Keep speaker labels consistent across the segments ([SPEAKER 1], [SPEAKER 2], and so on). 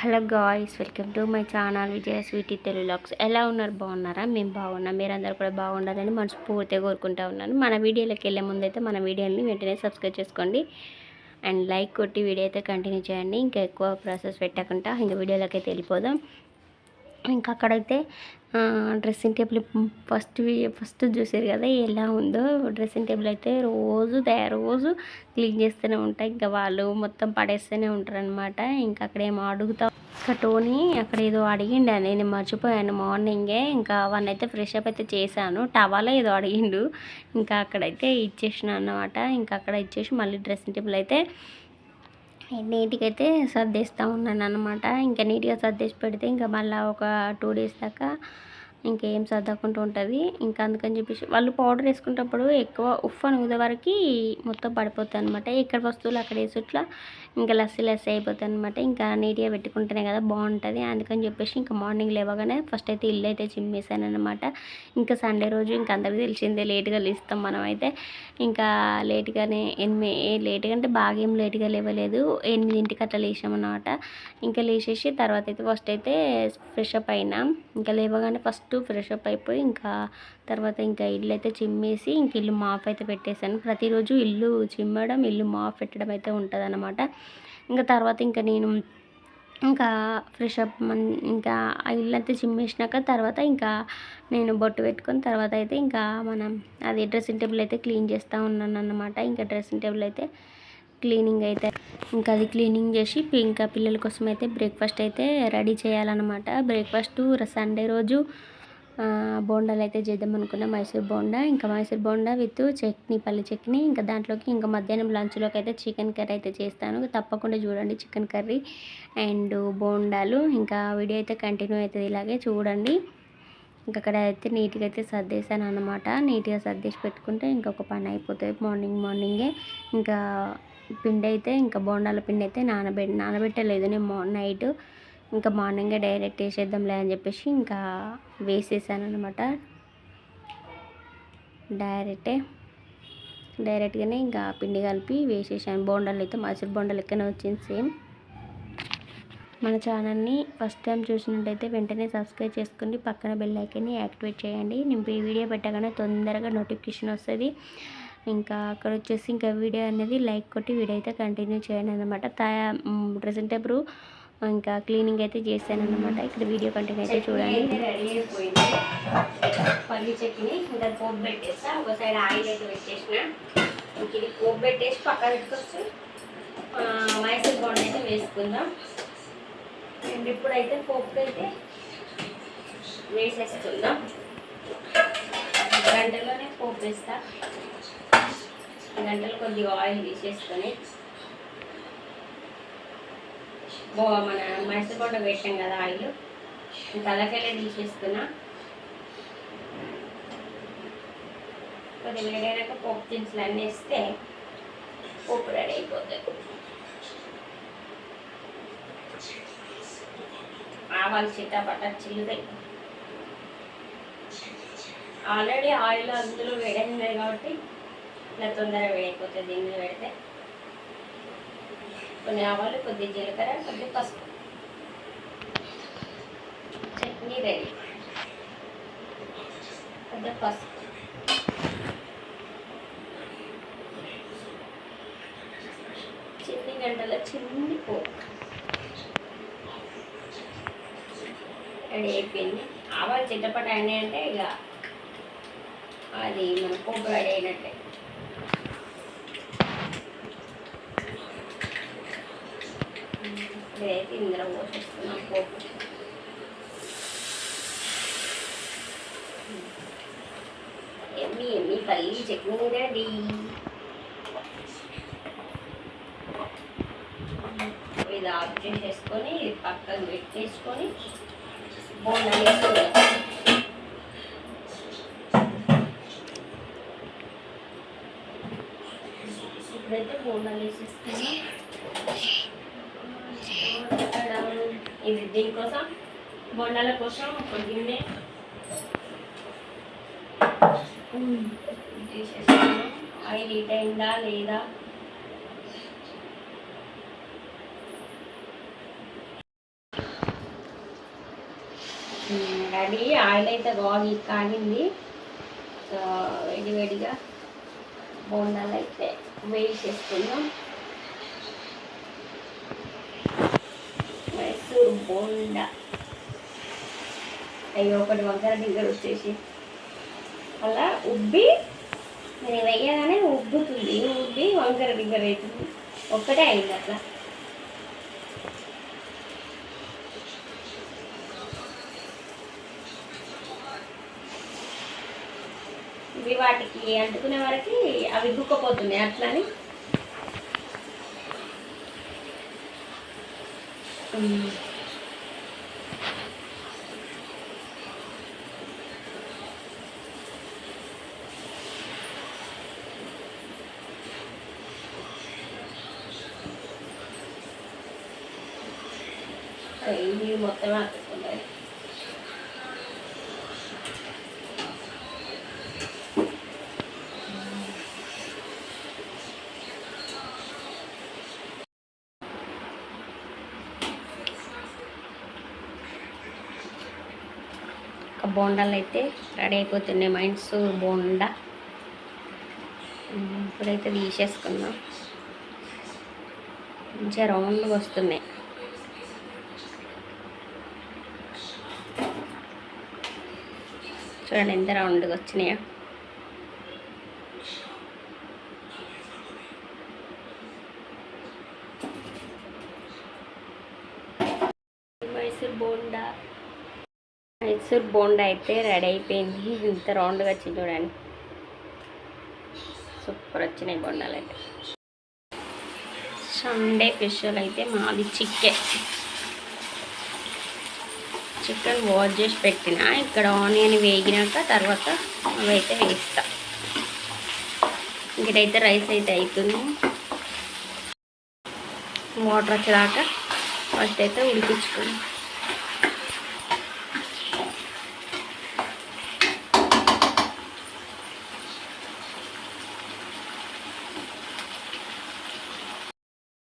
[SPEAKER 1] Hello guys welcome to my channel Vijaya Sweety తెలుగులాక్స్ ఎలా ఉన్నారు? బాగున్నారా? మేము బాగున్నాం. మీరందరూ కూడా బాగుండాలని మనస్ఫూర్తిగా కోరుకుంటా ఉన్నాను. మన వీడియోలోకి వెళ్ళే ముందైతే మన వీడియోని వెంటనే సబ్స్క్రైబ్ చేసుకోండి. అండ్ లైక్ కొట్టి వీడియో అయితే కంటిన్యూ చేయండి. ఇంకా ఎక్కువ ప్రాసెస్ పెట్టకుండా ఇంకా వీడియోలోకి అయితే వెళ్ళిపోదాం. ఇంకా అక్కడైతే డ్రెస్సింగ్ టేబుల్ ఫస్ట్ ఫస్ట్ చూసారు కదా ఎలా ఉందో డ్రెస్సింగ్ టేబుల్ అయితే రోజు రోజు క్లీన్ చేస్తూనే ఉంటాయి. ఇంకా వాళ్ళు మొత్తం పడేస్తూనే ఉంటారు అనమాట ఇంకా అక్కడ ఏమో అడుగుతా ఇంకా టోనీ అక్కడ ఏదో అడిగిండు. నేను మర్చిపోయాను మార్నింగే. ఇంకా వన్ అయితే ఫ్రెష్ అప్ అయితే చేశాను. టవాలో ఏదో అడిగిండు. ఇంకా అక్కడైతే ఇచ్చేసిన అనమాట ఇంకా అక్కడ ఇచ్చేసి మళ్ళీ డ్రెస్సింగ్ టేబుల్ అయితే నీట్గా అయితే సర్దేస్తూ ఉన్నాను అనమాట ఇంకా నీట్గా సర్దేసి పెడితే ఇంకా మళ్ళీ ఒక టూ డేస్ దాకా ఇంకేం సర్దకుండా ఉంటుంది. ఇంకా అందుకని చెప్పేసి వాళ్ళు పౌడర్ వేసుకునేటప్పుడు ఎక్కువ ఉఫ్ అని వరకు మొత్తం పడిపోతుంది అనమాట ఎక్కడ వస్తువులు అక్కడ వేసుట్లా ఇంకా లస్సీ లస్సీ అయిపోతుంది అనమాట ఇంకా నీట్గా పెట్టుకుంటేనే కదా బాగుంటుంది. అందుకని చెప్పేసి ఇంకా మార్నింగ్ లేవగానే ఫస్ట్ అయితే ఇల్లు అయితే చిమ్మేసాను అనమాట ఇంకా సండే రోజు ఇంకా అందరికీ తెలిసిందే లేట్గా లేస్తాం మనం అయితే ఇంకా లేట్గానే ఎనిమిది లేట్గా అంటే బాగా ఏం లేట్గా లేవలేదు. ఎనిమిదింటికి అట్లా లేచామన్నమాట ఇంకా లేచేసి తర్వాత అయితే ఫస్ట్ అయితే ఫ్రెష్ అప్ అయినా. ఇంకా లేవగానే ఫస్ట్ ఫ్రెష్ అప్ అయిపోయి ఇంకా తర్వాత ఇంకా ఇల్లు అయితే చిమ్మేసి ఇంక ఇల్లు మాఫ్ అయితే పెట్టేశాను. ప్రతిరోజు ఇల్లు చిమ్మడం ఇల్లు మాఫ్ పెట్టడం అయితే ఉంటుంది ఇంకా తర్వాత ఇంకా నేను ఇంకా ఫ్రెష్ అప్ ఇంకా ఆ ఇల్లు అయితే చిమ్మేసినాక తర్వాత ఇంకా నేను బొట్టు పెట్టుకొని తర్వాత అయితే ఇంకా మనం అది డ్రెస్సింగ్ టేబుల్ అయితే క్లీన్ చేస్తూ ఉన్నాను అన్నమాట ఇంకా డ్రెస్సింగ్ టేబుల్ అయితే క్లీనింగ్ అయితే ఇంకా అది క్లీనింగ్ చేసి ఇంకా పిల్లల కోసం అయితే బ్రేక్ఫాస్ట్ అయితే రెడీ చేయాలన్నమాట. బ్రేక్ఫాస్ట్ సండే రోజు బోండాలు అయితే చేద్దాం అనుకున్నా. మైసూర్ బోండా ఇంకా మైసూర్ బోండా విత్ చట్నీ పల్లి చట్నీ. ఇంకా దాంట్లోకి ఇంకా మధ్యాహ్నం లంచ్లోకి అయితే చికెన్ కర్రీ అయితే చేస్తాను. తప్పకుండా చూడండి చికెన్ కర్రీ అండ్ బోండాలు. ఇంకా వీడియో అయితే కంటిన్యూ అవుతుంది ఇలాగే. చూడండి. ఇంకా అక్కడ అయితే నీట్గా అయితే సర్దేశాను అనమాట నీట్గా సర్దేసి పెట్టుకుంటే ఇంకొక పని అయిపోతుంది. మార్నింగ్ మార్నింగే ఇంకా పిండి అయితే ఇంకా బోండాల పిండి అయితే నానబె నానబెట్టలేదు. నేను నైట్ ఇంకా మార్నింగే డైరెక్ట్ వేసేద్దాంలే అని చెప్పేసి ఇంకా వేసేసాను అనమాట డైరెక్టే డైరెక్ట్గానే ఇంకా పిండి కలిపి వేసేసాను. బోండాలు అయితే మైసూర్ బోండాలు ఎక్కనే వచ్చింది సేమ్. మన ఛానల్ని ఫస్ట్ టైం చూసినట్టయితే వెంటనే సబ్స్క్రైబ్ చేసుకోండి. పక్కన బెల్ ఐకన్ని యాక్టివేట్ చేయండి. నేను ఈ వీడియో పెట్టగానే తొందరగా నోటిఫికేషన్ వస్తుంది. ఇంకా అక్కడ వచ్చేసి ఇంకా వీడియో అనేది లైక్ కొట్టి వీడియో అయితే కంటిన్యూ చేయండి అనమాట తయా డ్రెస్సింగ్ టేబుల్ ఇంకా క్లీనింగ్ అయితే చేశాను అనమాట ఇక్కడ వీడియో కంటిన్యూ అయితే చూడండి. రెడీ అయిపోయింది. పల్లి చట్నీ ఇంకా పోపు పెట్టేస్తా ఒక సైడ్ ఆయిల్ అయితే పెట్టేసిన. ఇంక ఇది పోపు పెట్టేసి పక్కన పెట్టుకొచ్చి మైసూర్ బౌండ్ అయితే వేసుకుందాం. అండ్ ఇప్పుడైతే పోపు అయితే వేసేసుకుందాం. గంటలోనే పోపు వేస్తా. గంటలు కొద్దిగా ఆయిల్ తీసేసుకొని మన మైసూర్ కొండ పెట్టాం కదా ఆయిల్. తలకెళ్ళి తీసేస్తున్నా. కొద్దిగా వేడైనాక పోపు దినుసులు అన్నీ వేస్తే పోపు రెడీ అయిపోతుంది. ఆవాలు చిట్టాపట్ట చిల్లుతాయి. ఆల్రెడీ ఆయిల్ అందులో వేడైంది కాబట్టి ఇలా తొందరగా వేడైపోతుంది దీన్ని పెడితే కొన్ని ఆవాలు కొద్ది జీలకర్ర కొద్ది పసుపు. చట్నీ రెడీ. కొద్ది పసుపు. చిన్ని గంటల చిన్ని పో రెడీ అయిపోయింది. ఆవాలు చిట్టపట అయినాయి అంటే ఇక అది మన పోపు రెడీ అయినట్టే ఇదైతే ఇందులో పోసేస్తున్నాం పోపు. ఎమ్మి ఎమ్మి పల్లి చట్నీ రెడీ ఇది ఆఫ్ చేసేసుకొని పక్కన పెట్టేసుకొని బోండాలు వేసుకుందాం ఇప్పుడైతే బోండాలు వేసేసుకొని ఇది దీనికోసం బొండాల కోసం ఒక గిన్నె తీసేస్తాను ఆయిల్ హీట్ అయిందా లేదా
[SPEAKER 2] రెడీ ఆయిల్ అయితే బాగా కాగింది సో వేడి వేడిగా బోండాలు అయితే వేడి చేసుకుందాం మైసూర్ అయ్యో ఒకటి వంకర దగ్గర వచ్చేసి. అలా ఉబ్బి నేను వెయ్యగానే ఉబ్బుతుంది. ఉబ్బి వంకర దగ్గర అవుతుంది ఒక్కటే అయింది అట్లా. ఇవి వాటికి అంటుకునే వరకు అవి గుక్కపోతున్నాయి అట్లని. ఉమ్. ఇవి మొత్తం అతుక్కున్నాయి ఒక బోండాలు అయితే రెడీ అయిపోతున్నాయి మైండ్స్ బోండా. ఇప్పుడైతే తీసేసుకుందాం. మంచిగా రౌండ్గా వస్తున్నాయి. చూడండి ఎంత రౌండ్గా వచ్చినాయో? మైసూర్ బోండా. మైసూర్ బోండా అయితే రెడీ అయిపోయింది. ఇంత రౌండ్గా వచ్చింది చూడండి. సూపర్ వచ్చినాయి బోండాలు అయితే. సండే స్పెషల్ అయితే మాది చికెన్ చికెన్ వాష్ చేసి పెట్టిన. ఇక్కడ ఆనియన్ వేగినాక తర్వాత అవైతే వేస్తా. ఇక్కడైతే రైస్ అయితే అవుతుంది వాటర్ వచ్చేదాకా ఫస్ట్ అయితే ఉడికించుకుందాం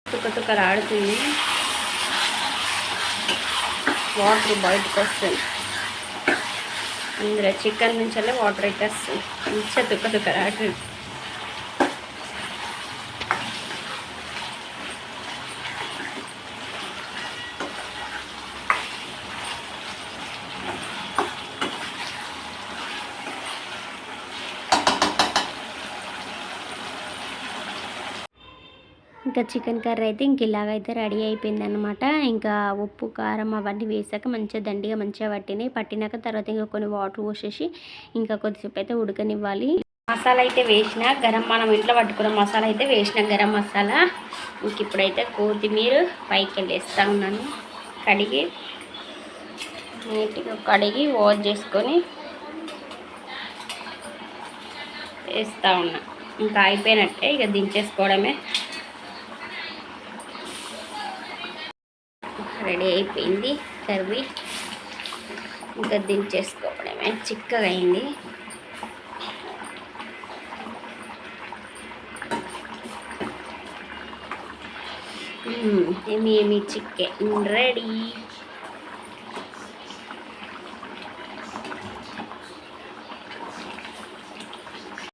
[SPEAKER 2] తుక్క తుక్క రాడుతుంది వాటర్ బయటకు వస్తుంది అందులో చికెన్ నుంచి వాటర్ అయితే వస్తుంది మంచిగా తుక్క తుక్క రాడుతుంది ఇంకా చికెన్ కర్రీ అయితే ఇంక ఇలాగైతే రెడీ అయిపోయింది అనమాట ఇంకా ఉప్పు కారం అవన్నీ వేసాక మంచిగా దండిగా మంచిగా పట్టినాయి. పట్టినాక తర్వాత ఇంకా కొన్ని వాటర్ పోసేసి ఇంకా కొద్దిసేపు అయితే ఉడకనివ్వాలి. మసాలా అయితే వేసిన గరం మనం ఇంట్లో పట్టుకున్న మసాలా అయితే వేసిన గరం మసాలా. ఇంక ఇప్పుడైతే కొత్తిమీర పైకి వెళ్ళేస్తా ఉన్నాను. కడిగి నీట్గా కడిగి వాష్ చేసుకొని వేస్తూ ఉన్నా. ఇంకా అయిపోయినట్టే ఇక దించేసుకోవడమే. రెడీ అయిపోయింది. కర్రీ ఇంకా దించేసుకోవడమే. చిక్కగా అయింది ఏమి ఏమి చికెన్ రెడీ.